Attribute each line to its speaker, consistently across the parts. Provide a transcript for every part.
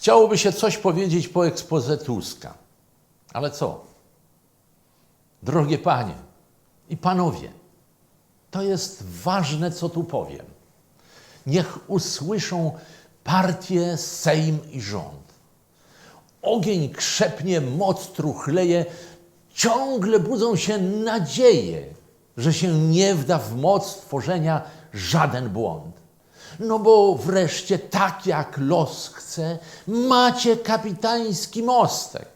Speaker 1: Chciałoby się coś powiedzieć po ekspoze Tuska. Ale co? Drogie panie i panowie, to jest ważne, co tu powiem. Niech usłyszą partie, Sejm i rząd. Ogień krzepnie, moc truchleje, ciągle budzą się nadzieje, że się nie wda w moc tworzenia żaden błąd. No bo wreszcie tak jak los chce, macie kapitański mostek.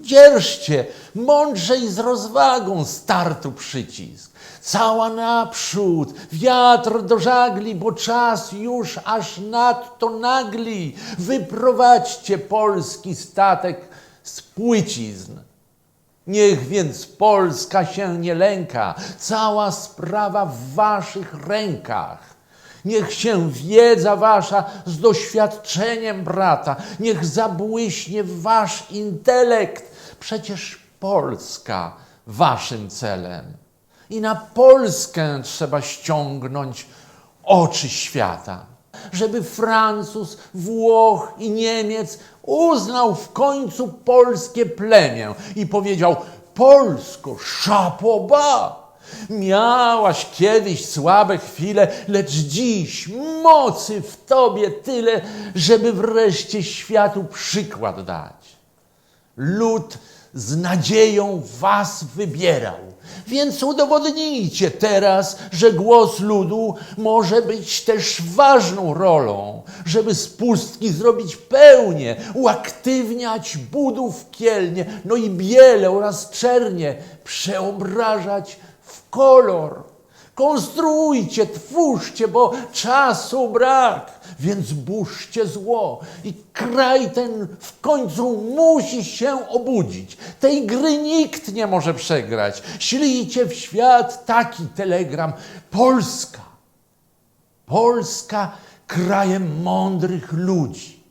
Speaker 1: Dzierżcie mądrze i z rozwagą startu przycisk. Cała naprzód, wiatr do żagli, bo czas już aż nadto nagli. Wyprowadźcie polski statek z płycizn. Niech więc Polska się nie lęka, cała sprawa w waszych rękach. Niech się wiedza wasza z doświadczeniem brata, niech zabłyśnie wasz intelekt. Przecież Polska waszym celem. I na Polskę trzeba ściągnąć oczy świata, żeby Francuz, Włoch i Niemiec uznał w końcu polskie plemię i powiedział: Polsko, szapoba! Miałaś kiedyś słabe chwile, lecz dziś mocy w tobie tyle, żeby wreszcie światu przykład dać. Lud z nadzieją was wybierał. Więc udowodnijcie teraz, że głos ludu może być też ważną rolą, żeby z pustki zrobić pełnię, uaktywniać budów kielnie, no i biele oraz czernie przeobrażać w kolor. Konstruujcie, twórzcie, bo czasu brak, więc burzcie zło. I kraj ten w końcu musi się obudzić. Tej gry nikt nie może przegrać. Ślijcie w świat taki telegram. Polska. Polska krajem mądrych ludzi.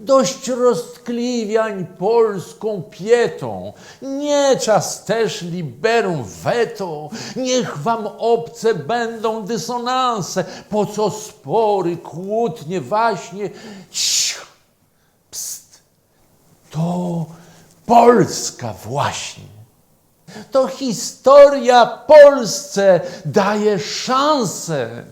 Speaker 1: Dość roztkliwiań polską pietą. Nie czas też liberum veto. Niech wam obce będą dysonanse. Po co spory, kłótnie, waśnie? Cicho. Psst. To Polska właśnie. To historia Polsce daje szansę.